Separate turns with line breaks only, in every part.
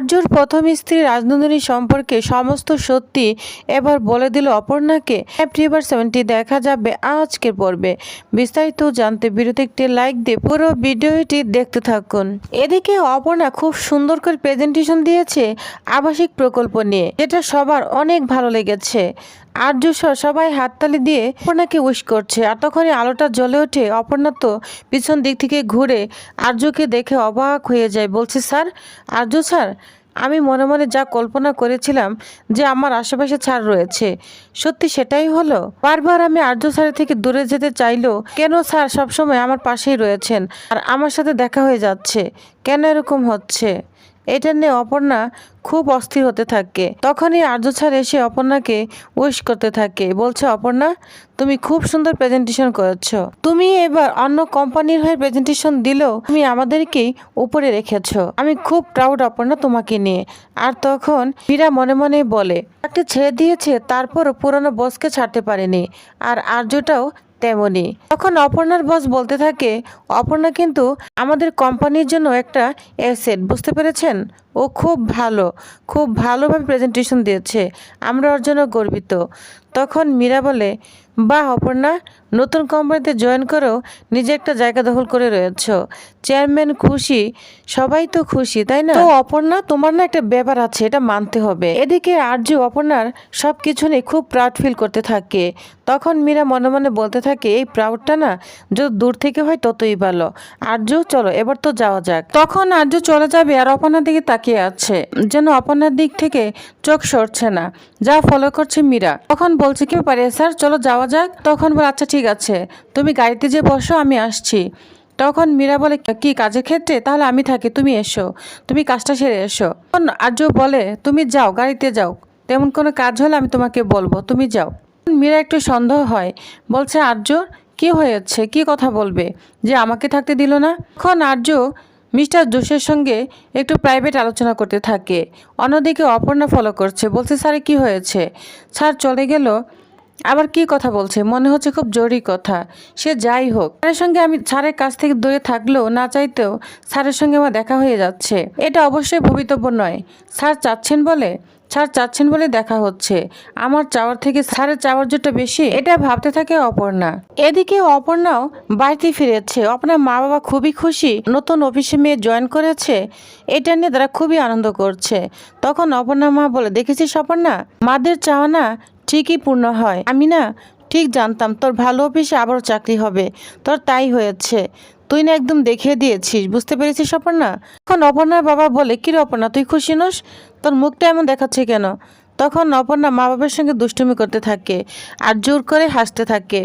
আর্যর প্রথম স্ত্রী রাজনন্দিনী সম্পর্কে সমস্ত সত্যি এবার বলে দিল অপর্ণাকে। এপ্রিবার সেভেনটি দেখা যাবে আজকের পর্বে। বিস্তারিত জানতে বিরতি একটি লাইক দিয়ে পুরো ভিডিওটি দেখতে থাকুন। এদিকে অপর্ণা খুব সুন্দর করে প্রেজেন্টেশন দিয়েছে আবাসিক প্রকল্প নিয়ে, যেটা সবার অনেক ভালো লেগেছে। আর্য সহ সবাই হাততালি দিয়ে অপর্ণাকে উইশ করছে। আর তখনই আলোটা জ্বলে ওঠে। অপর্ণা তো পিছন দিক থেকে ঘুরে আর্যকে দেখে অবাক হয়ে যায়। বলছে, স্যার, আর্য স্যার, আমি মনে মনে যা কল্পনা করেছিলাম যে আমার আশেপাশে ছাড় রয়েছে, সত্যি সেটাই হলো? বারবার আমি আর্য স্যারের থেকে দূরে যেতে চাইলেও কেন স্যার সবসময় আমার পাশেই রয়েছেন? আর আমার সাথে দেখা হয়ে যাচ্ছে। কেন এরকম হচ্ছে? এটা নিয়ে অপর্ণা খুব অস্থির হতে থাকে। তখনই আর্য স্যার এসে অপর্ণাকে উইশ করতে থাকে। বলছে, অপর্ণা, তুমি খুব সুন্দর প্রেজেন্টেশন করেছ। তুমি এবার অন্য কোম্পানির হয়ে প্রেজেন্টেশন দিলেও তুমি আমাদেরকেই উপরে রেখেছ। আমি খুব প্রাউড অপর্ণা তোমাকে নিয়ে। আর তখন মীরা মনে মনে বলে একটা ছেড়ে দিয়েছে, তারপর পুরনো বসকে ছাড়তে পারেনি। আর আর্যটাও তেমনই তখন অপর্ণার বস বলতে থাকে, অপর্ণা কিন্তু আমাদের কোম্পানির জন্য একটা অ্যাসেট বুঝতে পেরেছেন? ও খুব ভালো, খুব ভালোভাবে প্রেজেন্টেশন দিয়েছে। আমরা ওর জন্য গর্বিত। তখন মীরা বলে বাহ অপর্ণা নতুন কোম্পানিতে জয়েন করেও নিজে একটা জায়গা দখল করে রয়েছ। চেয়ারম্যান খুশি সবাই তো খুশি তাই না? তো অপর্ণা তোমার না একটা ব্যাপার আছে এটা মানতে হবে। এদিকে আর আর্য অপর্ণার সব কিছু নিয়ে খুব প্রাউড ফিল করতে থাকে। তখন মীরা মনে মনে বলতে থাকে এই প্রাউডটা না যত দূর থেকে হয় ততই ভালো। আর্য চলো এবার তো যাওয়া যাক। তখন আর্য চলে যাবে আর অপর্ণার দিকে তাকিয়ে আছে। যেন অপর্ণার দিক থেকে চোখ সরছে না যা ফলো করছে মীরা। তখন বলছে কি পারে স্যার চলো যাওয়া যাক, তখন বলে আচ্ছা ঠিক আছে, তুমি গাড়িতে যে বসো, আমি আসছি। তখন মীরা বলে, কি কাজের ক্ষেত্রে? তাহলে আমি থাকি, তুমি এসো, তুমি কাজটা সেরে এসো। তখন আর্য বলে, তুমি যাও, গাড়িতে যাও, তেমন কোনো কাজ হলে আমি তোমাকে বলব, তুমি যাও। মীরা একটু সন্দেহ হয়, বলছে, আর্য, কি হয়েছে? কি কথা বলবে? যে আমাকে থাকতে দিল না? এখন আর্য মিস্টার জোশের সঙ্গে একটু প্রাইভেট আলোচনা করতে থাকে, অন্যদিকে অপর্ণা ফলো করছে, বলছে, স্যার কি হয়েছে? স্যার, চলে গেল আবার কি কথা বলছে? মনে হচ্ছে খুব জরুরি কথা। সে যাই হোক, স্যারের সঙ্গে আমি স্যারের কাছ থেকে দূরে থাকলেও না চাইতেও স্যারের সঙ্গে আমার দেখা হয়ে যাচ্ছে। এটা অবশ্যই ভবিতব্য নয়। স্যার চাচ্ছেন বলে? স্যার চাচ্ছেন বলে দেখা হচ্ছে। আমার চাওয়ার থেকে স্যারের চাওয়ার জোরটা বেশি? এটা ভাবতে থাকে অপর্ণা। এদিকে অপর্ণাও বাড়িতে ফিরেছে। অপর্ণার মা বাবা খুবই খুশি। নতুন অফিসে মেয়ে জয়েন করেছে। এটা নিয়ে তারা খুবই আনন্দ করছে। তখন অপর্ণা মা বলে, দেখেছিস অপর্ণা? মাদের চাওয়া না ঠিকই পূর্ণ হয়। আমি না ঠিক জানতাম, তোর ভালো অফিসে আবারও চাকরি হবে। তোর তাই হয়েছে। তুই না একদম দেখিয়ে দিয়েছিস, বুঝতে পেরেছিস অপর্ণা তখন অপর্ণার বাবা বলে, কি রে অপর্ণা, তুই খুশি নোস? তোর মুখটা এমন দেখাচ্ছে কেন? তখন অপর্ণা মা বাবার সঙ্গে দুষ্টুমি করতে থাকে আর জোর করে হাসতে থাকে।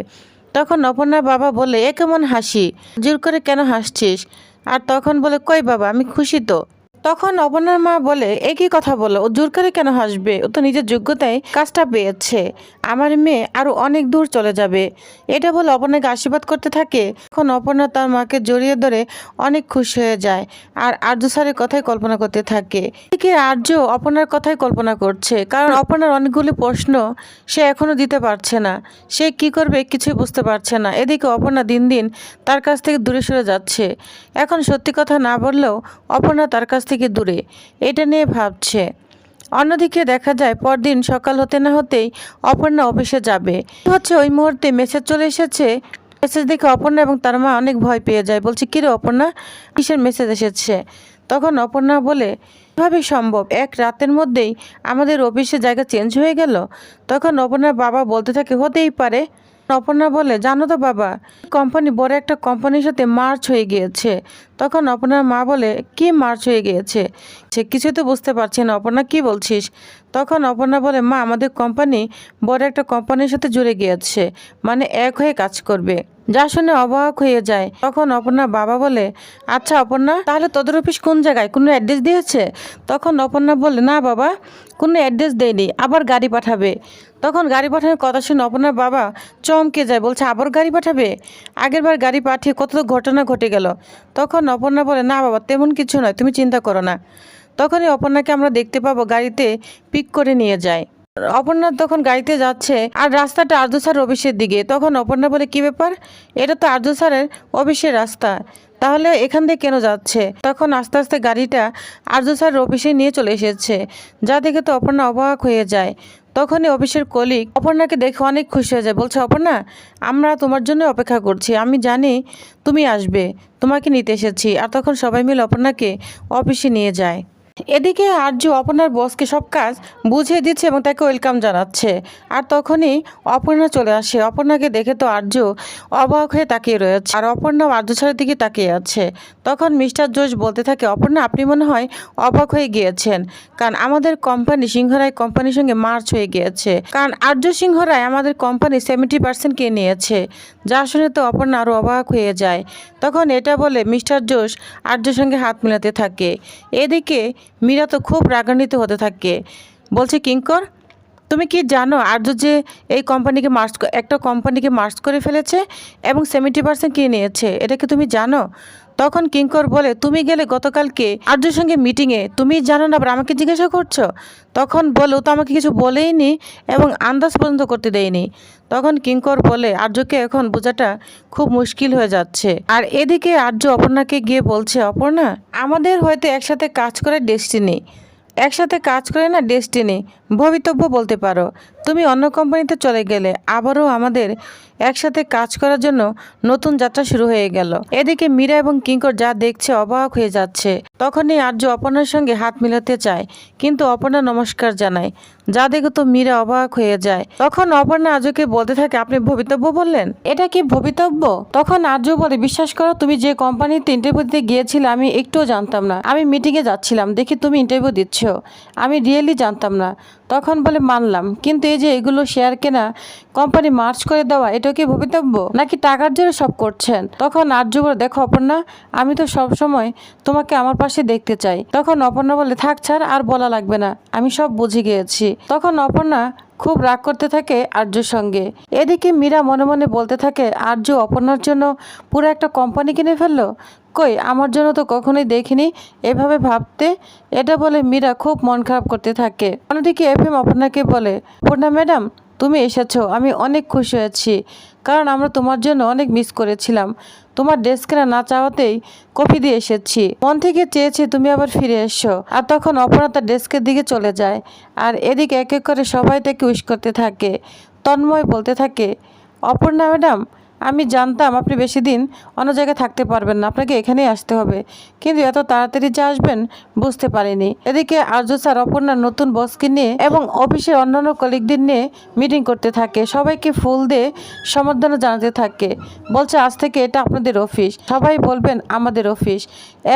তখন অপর্ণার বাবা বলে, এ কেমন হাসি? জোর করে কেন হাসছিস? আর তখন বলে, কই বাবা, আমি খুশি তো। তখন অপর্ণার মা বলে একই কথা বলো? ও জোর করে কেন হাসবে? ও তো নিজের যোগ্যতায় কাজটা পেয়েছে। আমার মেয়ে আরও অনেক দূর চলে যাবে। এটা বলে অপর্ণাকে আশীর্বাদ করতে থাকে। এখন অপর্ণা তার মাকে জড়িয়ে ধরে অনেক খুশি হয়ে যায় আর আর্য স্যারের কথাই কল্পনা করতে থাকে। এদিকে আর্য অপর্ণার কথাই কল্পনা করছে, কারণ অপর্ণার অনেকগুলি প্রশ্ন সে এখনও দিতে পারছে না। সে কি করবে কিছুই বুঝতে পারছে না। এদিকে অপর্ণা দিন দিন তার কাছ থেকে দূরে সরে যাচ্ছে। এখন সত্যি কথা না বললেও অপর্ণা তার কাছ থেকে দূরে। এটা নিয়ে ভাবছে। অন্যদিকে দেখা যায়, পরদিন সকাল হতে না হতেই অপর্ণা অফিসে যাবে। হচ্ছে ওই মুহূর্তে মেসেজ চলে এসেছে। মেসেজ দেখে অপর্ণা এবং তার মা অনেক ভয় পেয়ে যায়। বলছে কিরে অপর্ণা? কিসের মেসেজ এসেছে? তখন অপর্ণা বলে, কীভাবে সম্ভব? এক রাতের মধ্যেই আমাদের অফিসে জায়গা চেঞ্জ হয়ে গেল। তখন অপর্ণার বাবা বলতে থাকে, হতেই পারে। অপর্ণা বলে, জানো তো বাবা কোম্পানি বড় একটা কোম্পানির সাথে মার্চ হয়ে গিয়েছে। তখন অপর্ণার মা বলে, কি মার্চ হয়ে গিয়েছে? সে কিছু তো বুঝতে পারছি না। অপর্ণা কি বলছিস? তখন অপর্ণা বলে, মা, আমাদের কোম্পানি বড় একটা কোম্পানির সাথে জুড়ে গিয়েছে। মানে এক হয়ে কাজ করবে। যা শুনে অবাক হয়ে যায়। তখন অপর্ণা বাবা বলে আচ্ছা অপর্ণা তাহলে তোদের অফিস কোন জায়গায়? কোনো অ্যাড্রেস দিয়েছে? তখন অপর্ণা বলে, না বাবা, কোনো অ্যাড্রেস দেয়নি। আবার গাড়ি পাঠাবে। তখন গাড়ি পাঠানোর কথা শুনে অপর্ণার বাবা চমকে যায়, বলছে, আবার গাড়ি পাঠাবে? আগেরবার গাড়ি পাঠিয়ে কত ঘটনা ঘটে গেল। তখন অপর্ণা বলে, না বাবা, তেমন কিছু নয়, তুমি চিন্তা করো না। তখনই অপর্ণাকে আমরা দেখতে পাবো, গাড়িতে পিক করে নিয়ে যায়। অপর্ণা তখন গাড়িতে যাচ্ছে আর রাস্তাটা আর্য স্যার অফিসের দিকে। তখন অপর্ণা বলে, কি ব্যাপার? এটা তো আর্য স্যারের অফিসের রাস্তা। তাহলে এখান দিয়ে কেন যাচ্ছে? তখন আস্তে আস্তে গাড়িটা আর্য স্যার অফিসে নিয়ে চলে এসেছে। যা দেখে তো অপর্ণা অবাক হয়ে যায়। তখনই অফিসের কলিগ অপর্ণাকে দেখে অনেক খুশি হয়ে যায়। বলছে, অপর্ণা, আমরা তোমার জন্য অপেক্ষা করছি। আমি জানি তুমি আসবে। তোমাকে নিতে এসেছি। আর তখন সবাই মিলে অপর্ণাকে অফিসে নিয়ে যায়। এদিকে আর্য অপর্ণার বসকে সব কাজ বুঝিয়ে দিচ্ছে এবং তাকে ওয়েলকাম জানাচ্ছে। আর তখনই অপর্ণা চলে আসে। অপর্ণাকে দেখে তো আর্য অবাক হয়ে তাকিয়ে রয়েছে। আর অপর্ণা আর্য ছাড়ের দিকে তাকিয়ে আছে। তখন মিস্টার জোশ বলতে থাকে, অপর্ণা, আপনি মনে হয় অবাক হয়ে গিয়েছেন। কারণ আমাদের কোম্পানি সিংহরায় কোম্পানির সঙ্গে মার্চ হয়ে গিয়েছে। কারণ আর্য সিংহরায় আমাদের কোম্পানি সেভেন্টি পার্সেন্ট কে নিয়েছে। যা শুনে তো অপর্ণা আরও অবাক হয়ে যায়। তখন এটা বলে মিস্টার জোশ আর্যর সঙ্গে হাত মেলাতে থাকে। এদিকে মীরা তো খুব রাগান্বিত হতে থাকে। বলছে, কিঙ্কর, তুমি কি জানো আর্য যে এই কোম্পানিকে মার্চ একটা কোম্পানিকে মার্চ করে ফেলেছে এবং সেভেন্টি পার্সেন্ট কিনে নিয়েছে, এটা কি তুমি জানো? তখন কিঙ্কর বলে, তুমি গেলে গতকালকে আর্যর সঙ্গে মিটিংয়ে তুমি জানো না আমাকে জিজ্ঞাসা করছ? তখন বলে তো আমাকে কিছু বলেই নি এবং আন্দাজ পর্যন্ত করতে দেয়নি। তখন কিঙ্কর বলে, আর্যকে এখন বোঝাটা খুব মুশকিল হয়ে যাচ্ছে। আর এদিকে আর্য অপর্ণাকে গিয়ে বলছে, অপর্ণা, আমাদের হয়তো একসাথে কাজ করার ডেস্টিনি একসাথে কাজ করে না ডেস্টিনি ভবিতব্য বলতে পারো। তুমি অন্য কোম্পানিতে চলে গেলে আবারও আমাদের একসাথে কাজ করার জন্য নতুন যাত্রা শুরু হয়ে গেল। এদিকে মীরা এবং কিঙ্কর যা দেখছে অবাক হয়ে যাচ্ছে। তখনই আর্য অপর্ণার সঙ্গে হাত মিলাতে চায়, কিন্তু অপর্ণা নমস্কার জানায়। যা দেখে তো মীরা অবাক হয়ে যায়। তখন অপর্ণা আর্যকে বলতে থাকে, আপনি ভবিতব্য বললেন? এটা কি ভবিতব্য? তখন আর্য বলে, বিশ্বাস করো, তুমি যে কোম্পানিতে ইন্টারভিউ দিতে গিয়েছিলে, আমি একটুও জানতাম না। আমি মিটিংয়ে যাচ্ছিলাম, দেখি তুমি ইন্টারভিউ দিচ্ছ? আমি রিয়েলি জানতাম না। তখন বলে, মানলাম। কিন্তু এই যে এগুলো শেয়ার কেনা কোম্পানি মার্চ করে দেওয়া এটা কি ভবিতব্য? নাকি টাকার জন্য সব করছেন? তখন আর্য বলে, দেখো অপর্ণা, আমি তো সব সময় তোমাকে আমার পাশে দেখতে চাই। তখন অপর্ণা বলে, থাক, ছাড়, আর বলা লাগবে না। আমি সব বুঝে গিয়েছি। তখন অপর্ণা খুব রাগ করতে থাকে আর্যর সঙ্গে। এদিকে মীরা মনে মনে বলতে থাকে, আর্য অপর্ণার জন্য পুরো একটা কোম্পানি কিনে ফেলল? কই? আমার জন্য তো কখনোই দেখিনি। এভাবে ভাবতে, এটা বলে মীরা খুব মন খারাপ করতে থাকে। অন্যদিকে এফ এম অপর্ণাকে বলে পূর্ণা ম্যাডাম, তুমি এসেছ। আমি অনেক খুশি হয়েছি। কারণ আমরা তোমার জন্য অনেক মিস করেছিলাম। তোমার ডেস্কেরা না চাওয়াতেই কফি দিয়ে এসেছি। মন থেকে চেয়েছি তুমি আবার ফিরে এসো। আর তখন অপর্ণা তার ডেস্কের দিকে চলে যায়। আর এদিকে এক এক করে সবাই তাকে উইশ করতে থাকে। তন্ময় বলতে থাকে, অপর্ণা ম্যাডাম আমি জানতাম আপনি বেশি দিন অন্য জায়গায় থাকতে পারবেন না, আপনাকে এখানেই আসতে হবে। কিন্তু এত তাড়াতাড়ি যে আসবেন, বুঝতে পারিনি। এদিকে আর্য স্যার অপর্ণার নতুন বসকে নিয়ে এবং অফিসের অন্যান্য কলিগদের নিয়ে মিটিং করতে থাকে। সবাইকে ফুল দিয়ে সম্বর্ধনা জানাতে থাকে। বলছে, আজ থেকে এটা আপনাদের অফিস সবাই বলবেন, আমাদের অফিস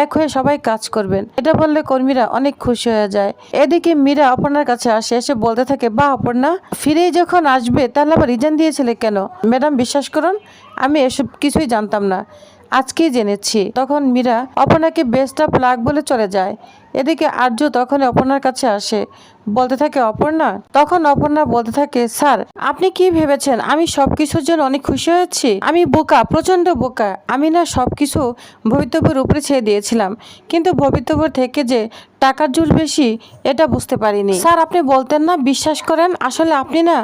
এক হয়ে সবাই কাজ করবেন এটা বললে কর্মীরা অনেক খুশি হয়ে যায়। এদিকে মীরা অপর্ণার কাছে আসে, এসে বলতে থাকে বা অপর্ণা, ফিরেই যখন আসবে, তাহলে আবার রিজাইন দিয়েছিলে কেন? ম্যাডাম, বিশ্বাস করুন আমি এসব কিছুই জানতাম না। আজকেই জেনেছি। তখন মীরা, অপনাকে বেস্ট অফ লাক বলে চলে যায়। এদিকে আর্য তখন অপর্ণার কাছে আসে। বলতে থাকে, অপর্ণা? তখন অপর্ণা বলতে থাকে, স্যার, আপনি কি ভেবেছেন? আমি সব কিছুর জন্য অনেক খুশি হয়েছি? আমি বোকা, প্রচণ্ড বোকা। আমি না সব কিছু ভবিতব্যের উপরে ছেড়ে দিয়েছিলাম। কিন্তু ভবিতব্য থেকে যে টাকার জোর বেশি, এটা বুঝতে পারিনি। স্যার, আপনি বলতেন না, বিশ্বাস করেন? আসলে আপনি না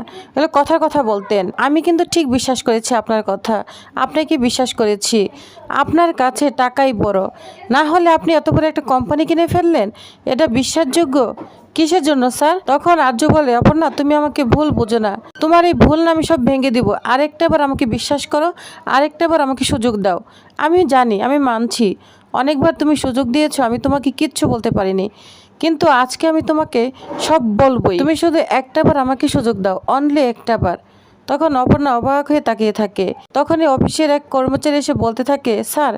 কথার কথা বলতেন। আমি কিন্তু ঠিক বিশ্বাস করেছি আপনার কথা। আপনাকে বিশ্বাস করেছি? আপনার কাছে টাকাই বড়। না হলে আপনি এত বড় একটা কোম্পানি কিনে ফেললেন? এটা বিশ্বাসযোগ্য? কিসের জন্য, স্যার? তখন আর্য বলে, অপর্ণা, তুমি আমাকে ভুল বোঝো না। তোমার এই ভুল না আমি সব ভেঙে দিব। আরেকটা বার আমাকে বিশ্বাস করো, আরেকটা বার আমাকে সুযোগ দাও। আমি জানি, আমি মানছি। অনেকবার তুমি সুযোগ দিয়েছ, আমি তোমাকে কিচ্ছু বলতে পারিনি। কিন্তু আজকে আমি তোমাকে সব বলবই। তুমি শুধু একটা বার আমাকে সুযোগ দাও অনলি একটা বার। তখন অপর্ণা অবাক হয়ে তাকিয়ে থাকে। তখনই অফিসের এক কর্মচারী এসে বলতে থাকে, স্যার,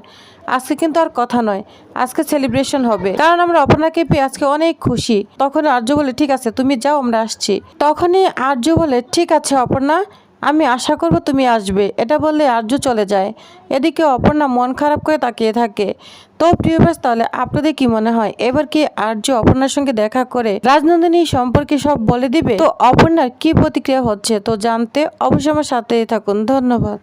আজকে কিন্তু আর কথা নয়, আজকে সেলিব্রেশন হবে। কারণ আমরা অপর্ণাকে পেয়ে আজকে অনেক খুশি। তখন আর্য বলে, ঠিক আছে, তুমি যাও, আমরা আসছি। তখনই আর্য বলে, ঠিক আছে অপর্ণা আমি আশা করব তুমি আসবে। এটা বললে আর্য চলে যায়। এদিকে অপর্ণা মন খারাপ করে তাকিয়ে থাকে। তো প্রিয় ব্যাস, তাহলে আপনাদের কি মনে হয়? এবার কি আর্য অপর্ণার সঙ্গে দেখা করে রাজনন্দিনী সম্পর্কে সব বলে দিবে? তো অপর্ণার কি প্রতিক্রিয়া হচ্ছে? তো জানতে অবশ্যই আমার সাথেই থাকুন। ধন্যবাদ।